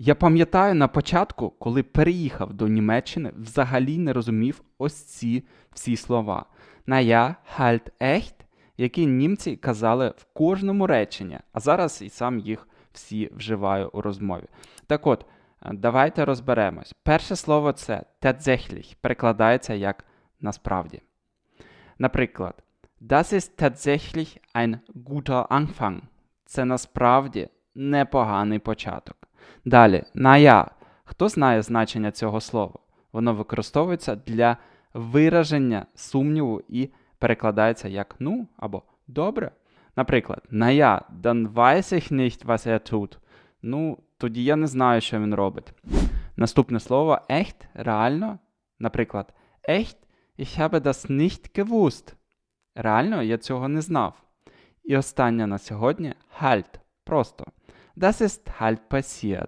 Я пам'ятаю на початку, коли переїхав до Німеччини, взагалі не розумів ось ці всі слова. Наja, halt echt, які німці казали в кожному реченні, а зараз і сам їх всі вживаю у розмові. Так от, давайте розберемось. Перше слово це tatsächlich, перекладається як насправді. Наприклад, Das ist tatsächlich ein guter Anfang. Це насправді непоганий початок. Далі, naja. Хто знає значення цього слова? Воно використовується для вираження сумніву і перекладається як ну або добре. Наприклад, naja, dann weiß ich nicht, was er tut. Ну, тоді я не знаю, що він робить. Наступне слово echt, реально. Наприклад, echt, ich habe das nicht gewusst. Реально, я цього не знав. І останнє на сьогодні halt. Просто. Das ist halt passiert.